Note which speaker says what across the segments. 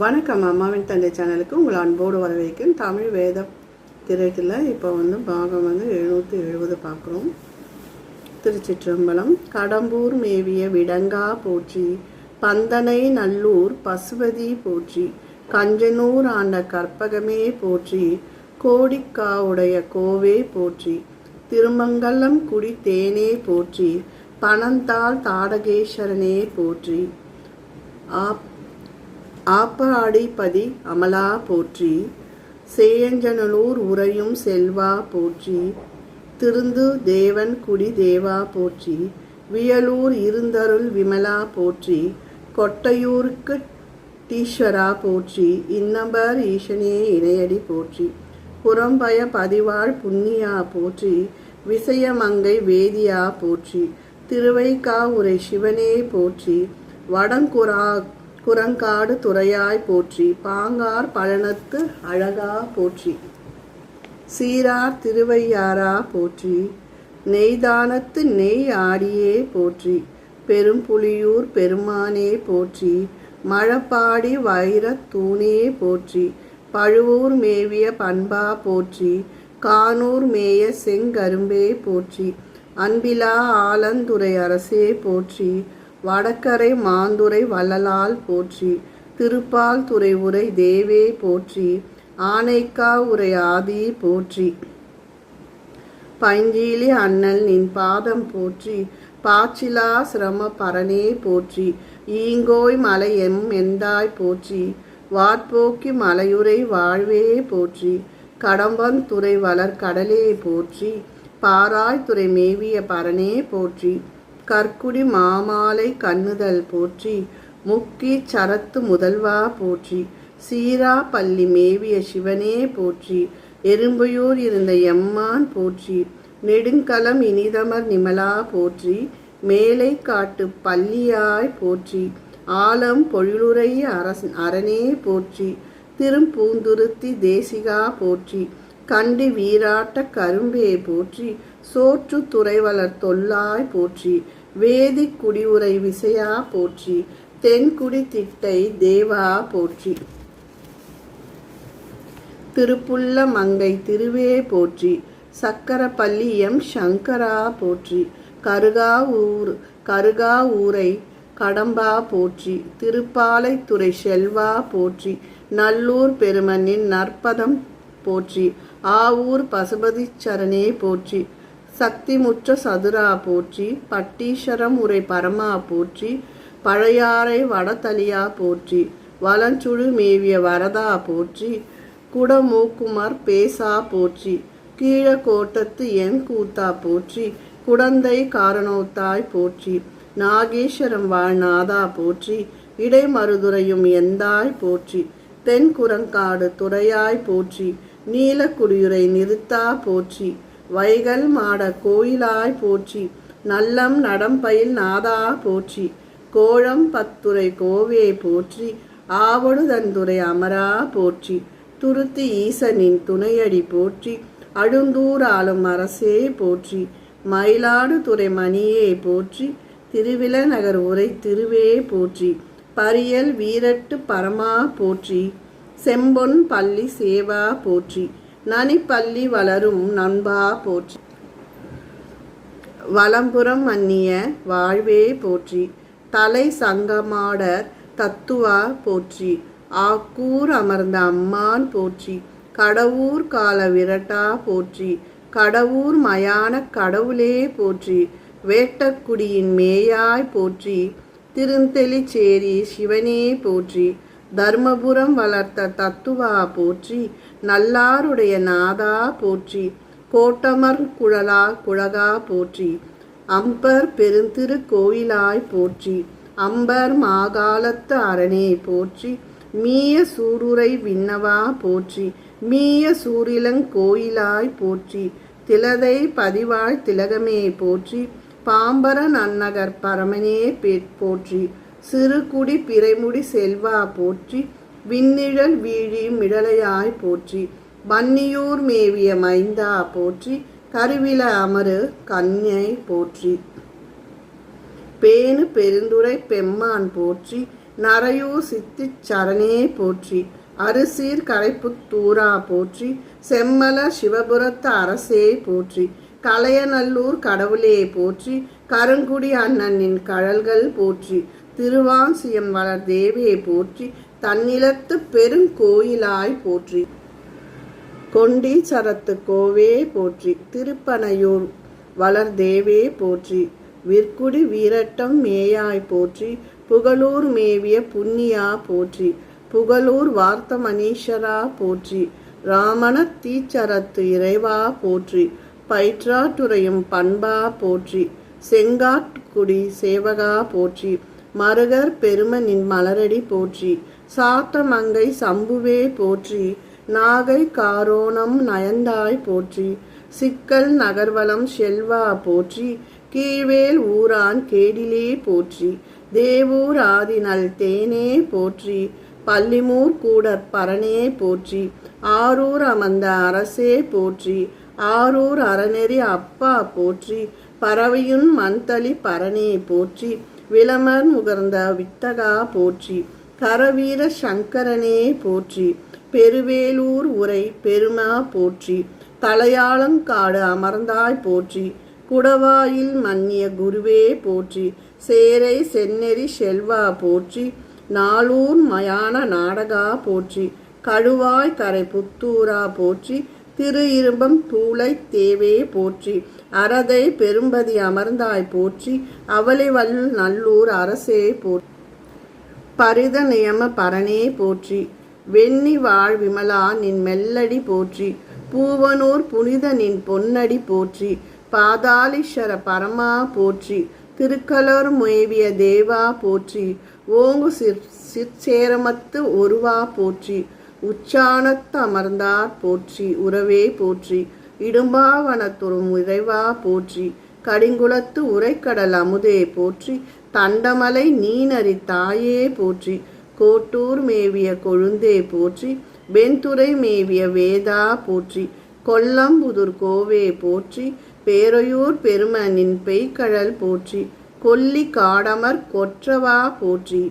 Speaker 1: வணக்கம். அம்மாவின் தந்தை சேனலுக்கு உங்களை அன்போடு வரவேற்கும் தமிழ் வேத திரையில் இப்போ வந்து பாகம் வந்து எழுநூற்றி எழுபது பார்க்குறோம். திருச்சிற்றம்பலம். கடம்பூர் மேவிய விடங்கா போற்றி பந்தனை நல்லூர் பசுபதி போற்றி கஞ்சனூர் ஆண்ட கற்பகமே போற்றி கோடிக்காவுடைய கோவே போற்றி திருமங்கலம் குடி தேனே போற்றி பனந்தாள் தாடகேஸ்வரனே போற்றி ஆப் ஆப்பராடிப்பதி அமலா போற்றி சேயஞ்சனலூர் உறையும் செல்வா போற்றி திருந்து தேவன் குடி தேவா போற்றி வியலூர் இருந்தருள் விமலா போற்றி கொட்டையூருக்கு டீஸ்வரா போற்றி இன்னம்பர் ஈசனே இணையடி போற்றி புறம்பய பதிவாழ் புண்ணியா போற்றி விசயமங்கை வேதியா போற்றி திருவைக்காவுரை சிவனே போற்றி வடங்குறா புறங்காடு துறையாய் போற்றி பாங்கார் பழனத்து அழகா போற்றி. சீரார் திருவையாரா போற்றி நெய்தானத்து நெய் ஆடியே போற்றி. பெரும்புலியூர் பெருமானே போற்றி மழப்பாடி வைரத் தூணே போற்றி. பழுவூர் மேவிய பண்பா போற்றி கானூர் மேய செங்கரும்பே போற்றி. அன்பிலா ஆலந்துரை அரசே போற்றி வடக்கரை மாந்துரை வள்ளலால் போற்றி திருப்பால் துறை உரை தேவே போற்றி ஆனைக்கா உரை ஆதி போற்றி. பைஞ்சீலி அண்ணல் நின் பாதம் போற்றி பாச்சிலா சிரம பரனே போற்றி ஈங்கோய் மலை எம் எந்தாய் போற்றி வாட்போக்கி மலையுரை வாழ்வே போற்றி கடம்பன் துறை வளர் கடலே போற்றி பாராய் துறை மேவிய பரனே போற்றி. கற்குடி மாமாலை கண்ணுதல் போற்றி முக்கி சரத்து முதல்வா போற்றி சீரா பள்ளி மேவிய சிவனே போற்றி எறும்பையூர் இருந்த எம்மான் போற்றி நெடுங்கலம் இனிதமர் நிமலா போற்றி மேலை காட்டு பள்ளியாய் போற்றி ஆலம் பொழிலுரை அரச அரணே போற்றி திரும்பூந்துருத்தி தேசிகா போற்றி கண்டி வீராட்ட கரும்பே போற்றி சோற்று துறைவளர் தொல்லாய் போற்றி வேதி குடியுரை விசையா போற்றி தென்குடி திட்டை தேவா போற்றி. திருப்புள்ள மங்கை திருவே போற்றி சக்கரப்பள்ளி எம் சங்கரா போற்றி. கருகா ஊர் கருகா ஊரை கடம்பா போற்றி திருப்பாலைத்துறை செல்வா போற்றி. நல்லூர் பெருமனின் நற்பதம் போற்றி ஆவூர் பசுபதி சரணே போற்றி. சக்திமுற்ற சதுரா போற்றி பட்டீஸ்வரம் உரை பரமா போற்றி பழையாறை வடதலியா போற்றி வலஞ்சுழு மேவிய வரதா போற்றி குடமூக்குமர் பேசா போற்றி கீழக்கோட்டத்து என் கூத்தா போற்றி குடந்தை காரணோத்தாய் போற்றி நாகேஸ்வரம் வாழ்நாதா போற்றி இடைமருதுரையும் எந்தாய் போற்றி தென்குரங்காடு துறையாய் போற்றி நீலக்குடியுரை நிறுத்தா போற்றி வைகல் மாட கோயிலாய் போற்றி நல்லம் நடம்பயில் நாதா போற்றி கோழம் பத்துரை கோவே போற்றி ஆவடு தந்துரை அமரா போற்றி துருத்தி ஈசனின் துணையடி போற்றி அழுந்தூர் அரசே போற்றி மயிலாடுதுறை மணியே போற்றி திருவிலநகர் உரை திருவே போற்றி பரியல் வீரட்டு பரமா போற்றி செம்பொன் பள்ளி சேவா போற்றி நனிப்பள்ளி வளரும் நண்பா போற்றி. வலம்புறம் மன்னிய வாழ்வே போற்றி. தலை சங்கமாடர் தத்துவா போற்றி. ஆக்கூர் அமர்ந்த அம்மான் போற்றி. கடவுர் கால விரட்டா போற்றி. கடவுர் மயான கடவுளே போற்றி. வேட்டக்குடியின் மேயாய் போற்றி. திருந்தெளிச்சேரி சிவனே போற்றி. தர்மபுரம் வளர்த்த தத்துவா போற்றி நல்லாருடைய நாதா போற்றி கோட்டமர் குழலா குழகா போற்றி அம்பர் பெருந்திரு கோயிலாய் போற்றி அம்பர் மாகாலத்து அரணே போற்றி மீய சூருரை விண்ணவா போற்றி மீய சூரிலங் கோயிலாய் போற்றி திலதை பதிவாழ் திலகமே போற்றி பாம்பரன் அன்னகர் பரமனே போற்றி. சிறுகுடி பிறைமுடி செல்வா போற்றி விண்ணிழல் வீழியும் இடலையாய் போற்றி வன்னியூர் மேவிய மைந்தா போற்றி கருவில அமரு கன்யை போற்றி. பேணு பெருந்துரை பெம்மான் போற்றி நரையூர் சித்திச் சரணே போற்றி அரிசீர் கரைப்புத்தூரா போற்றி செம்மலர் சிவபுரத்து அரசே போற்றி கலையநல்லூர் கடவுளே போற்றி கருங்குடி அண்ணனின் கழல்கள் போற்றி திருவாஞ்சியம் வளர் தேவியை போற்றி தன்னிலத்து பெருங்கோயிலாய் போற்றி. கொண்டீச்சரத்து கோவே போற்றி திருப்பனையூர் வளர் தேவே போற்றி விற்குடி வீரட்டம் மேயாய் போற்றி புகழூர் மேவிய புண்ணியா போற்றி புகழூர் வார்த்த மணீஷரா போற்றி ராமண தீச்சரத்து இறைவா போற்றி பயிற்றாட்டுறையும் பண்பா போற்றி செங்காட்டுக்குடி சேவகா போற்றி மருகர் பெருமனின் மலரடி போற்றி. சாத்தமங்கை சம்புவே போற்றி. நாகை காரோணம் நயந்தாய் போற்றி. சிக்கல் நகர்வலம் செல்வா போற்றி. கீழ்வேல் ஊரான் கேடிலே போற்றி. தேவூர் ஆதினல் தேனே போற்றி. பள்ளிமூர் கூடற் பரனே போற்றி. ஆரூர் அமர்ந்த அரசே போற்றி. ஆரூர் அறநெறி அப்பா போற்றி. பறவையுன் மண்தளி பரனே போற்றி. விளமர் முகர்ந்த வித்தகா போற்றி கரவீர சங்கரனே போற்றி பெருவேலூர் உரை பெருமா போற்றி தலையாளங்காடு அமர்ந்தாய் போற்றி குடவாயில் மன்னிய குருவே போற்றி சேரை செந்நெறி செல்வா போற்றி நாளூர் மயான நாடகா போற்றி கழுவாய் கரை புத்தூரா போற்றி திரு இரும்பம் தூளை தேவே போற்றி அரதை பெரும்பதி அமர்ந்தாய் போற்றி அவளை வல் நல்லூர் அரசே போற்றி பரித நியம பரணே போற்றி வெண்ணி வாழ் விமலா நின் மெல்லடி போற்றி பூவனூர் புனித நின் பொன்னடி போற்றி பாதாளீஸ்வர பரமா போற்றி திருக்கலோர் மேவிய தேவா போற்றி ஓங்கு சிற் சிற்சேரமத்து ஒருவா போற்றி உச்சானத்து அமர்ந்தார் போற்றி உறவே போற்றி இடும்பாவனத்துறும் இறைவா போற்றி கடிங்குளத்து உரைக்கடல் அமுதே போற்றி தண்டமலை நீனறி தாயே போற்றி கோட்டூர் மேவிய கொழுந்தே போற்றி வெண்துறை மேவிய வேதா போற்றி கொல்லம்புதுர் கோவே போற்றி பேரையூர் பெருமனின் பெய்கழல் போற்றி கொல்லி காடமர் கொற்றவா போற்றி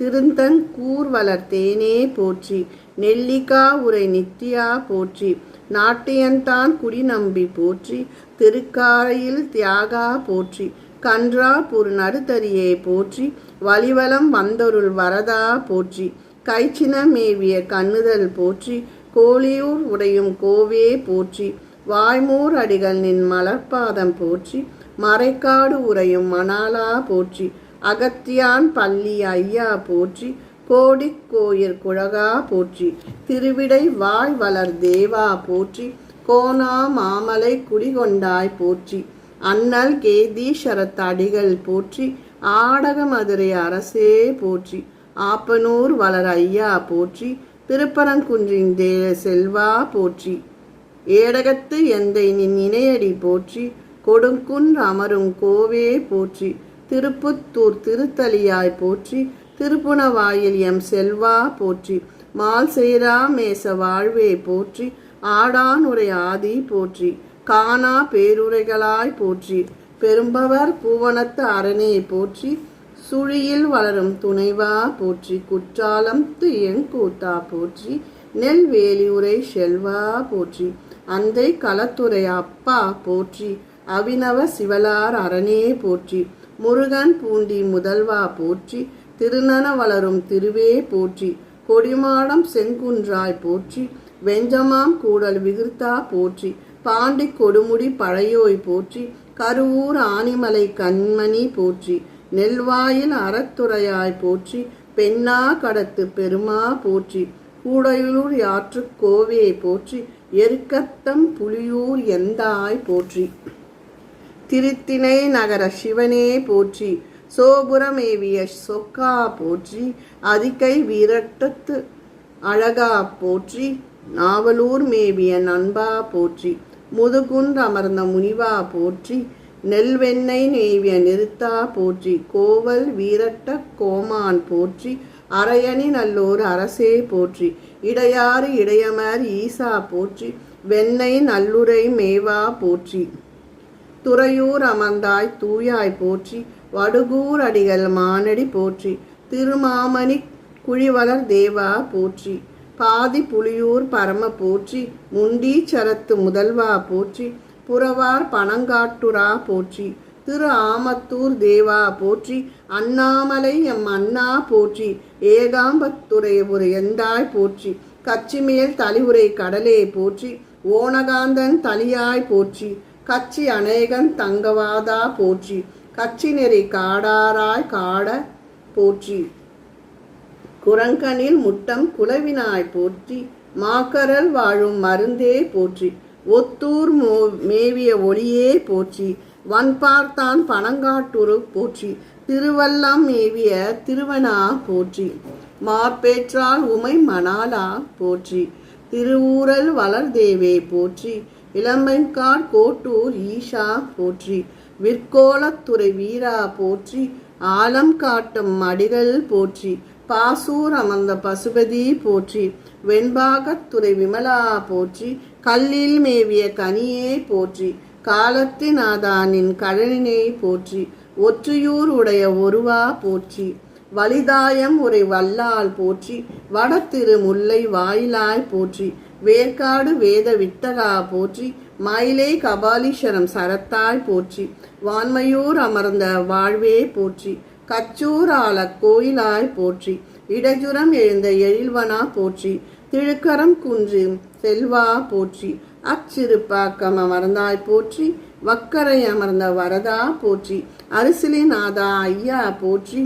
Speaker 1: திருந்தன் கூர்வளர் தேனே போற்றி நெல்லிக்கா உரை நித்தியா போற்றி நாட்டியன்தான் குடி நம்பி போற்றி திருக்காரையில் தியாகா போற்றி கன்றாபுர் நடுத்தரியே போற்றி வலிவலம் வந்தொருள் வரதா போற்றி கைச்சின மேவிய கண்ணுதல் போற்றி கோழியூர் உடையும் கோவே போற்றி வாய்மூர் அடிகள் நின் மலர்பாதம் போற்றி மறைக்காடு உறையும் மணாலா போற்றி அகத்தியான் பள்ளி ஐயா போற்றி கோடிக்கோயிற் குழகா போற்றி. திருவிடை வாய் வளர் தேவா போற்றி. கோனா மாமலை குடிகொண்டாய் போற்றி. அண்ணல் கேதீஸ்வரத் அடிகள் போற்றி. ஆடக மதுரை அரசே போற்றி. ஆப்பனூர் வளர் ஐயா போற்றி. திருப்பரங்குன்றின் தே செல்வா போற்றி. ஏடகத்து எந்தை நின் இணையடி போற்றி. கொடுங்குன் அமரும் கோவே போற்றி. திருப்புத்தூர் திருத்தலியாய் போற்றி. திருப்புணவாயில் எம் செல்வா போற்றி. மால் செய்கிறா மேச வாழ்வே போற்றி. ஆடானுரை ஆதி போற்றி. காணா பேருரைகளாய் போற்றி. பெரும்பவர் பூவனத்து அரணே போற்றி. சுழியில் வளரும் துணைவா போற்றி. குற்றாலம் து எங்கூத்தா போற்றி. நெல்வேலியுரை செல்வா போற்றி. அந்தை களத்துறை அப்பா போற்றி. அவினவ சிவலார் அரணே போற்றி. முருகன் பூண்டி முதல்வா போற்றி. திருநன வளரும் திருவே போற்றி. கொடிமாடம் செங்குன்றாய் போற்றி. வெஞ்சமாம் கூடல் விகிர்த்தா போற்றி. பாண்டி கொடுமுடி பழையோய் போற்றி. கருவூர் ஆனிமலை கண்மணி போற்றி. நெல்வாயில் அறத்துறையாய் போற்றி. பெண்ணா கடத்து பெருமா போற்றி. கூடையூர் யாற்று கோவே போற்றி. எருக்கத்தம் புலியூர் எந்தாய் போற்றி. திருத்திணை நகர சிவனே போற்றி. சோபுரமேவிய சொக்கா போற்றி அதிகை வீரட்டத்து அழகா போற்றி நாவலூர் மேவிய நண்பா போற்றி முதுகுன்று அமர்ந்த முனிவா போற்றி நெல்வெண்ணெய் நேவிய நிறுத்தா போற்றி கோவல் வீரட்ட கோமான் போற்றி அரையணி நல்லூர் அரசே போற்றி இடையாறு இடையமர் ஈசா போற்றி வெண்ணெய் நல்லுரை மேவா போற்றி துறையூர் அமர்ந்தாய் தூயாய் போற்றி வடுகூர் அடிகள் மானடி போற்றி திருமாமணி குழிவளர் தேவா போற்றி பாதி புலியூர் பரம போற்றி முண்டீச்சரத்து முதல்வா போற்றி புறவார் பனங்காட்டுரா போற்றி திரு ஆமத்தூர் தேவா போற்றி அண்ணாமலை எம் அண்ணா போற்றி ஏகாம்பத்துறை ஒரு எந்தாய் போற்றி கச்சிமேல் தலிவுரை கடலே போற்றி ஓனகாந்தன் தலியாய் போற்றி கச்சி அநேகன் தங்கவாதா போற்றி கச்சி நெறி காடாராய் காட போற்றி. குரங்கனில் முட்டம் குலவினாய் போற்றி. மாக்கரல் வாழும் மருந்தே போற்றி. ஒத்தூர் மோ மேவிய ஒளியே போற்றி. வன்பார்த்தான் பனங்காட்டுரு போற்றி. திருவல்லம் மேவிய திருவனா போற்றி. மார்பேற்றால் உமை மணாலா போற்றி. திருவூரல் வளர்தேவே போற்றி. இளம்பெண்காட் கோட்டூர் ஈஷா போற்றி. விற்கோலத்துறை வீரா போற்றி ஆலம் காட்டும் மடிகள் போற்றி பாசூர் அமர்ந்த பசுபதி போற்றி வெண்பாகத்துறை விமலா போற்றி கல்லில் மேவிய கனியே போற்றி காலத்தினாதானின் கழனினை போற்றி ஒற்றியூர் உடைய ஒருவா போற்றி வலிதாயம் உரை வல்லால் போற்றி வடத்திரு முல்லை வாயிலாய் போற்றி வேர்க்காடு வேத வித்தகா போற்றி மயிலை கபாலீஸ்வரம் சரத்தாய் போற்றி வான்மையூர் அமர்ந்த வாழ்வே போற்றி கச்சூர் ஆல கோயிலாய் போற்றி இடஜுரம் எழுந்த எழில்வனா போற்றி திழுக்கரம் குன்று செல்வா போற்றி அச்சிறுப்பாக்கம் அமர்ந்தாய் போற்றி வக்கரை அமர்ந்த வரதா போற்றி அரிசிலி நாதா ஐயா போற்றி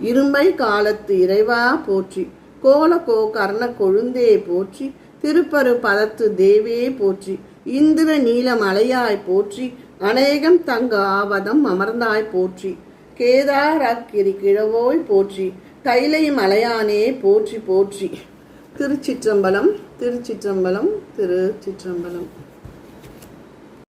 Speaker 1: இரும்பை காலத்து இறைவா போற்றி கோலகோ கர்ண கொழுந்தே போற்றி திருப்பரு பதத்து தேவே போற்றி. இந்திர நீல மலையாய் போற்றி. அநேகம் தங்க ஆவதம் அமர்ந்தாய் போற்றி. கேதாரக்கிரி கிழவோய் போற்றி. தைலை மலையானே போற்றி போற்றி. திருச்சிற்றம்பலம் திருச்சிற்றம்பலம் திருச்சிற்றம்பலம்.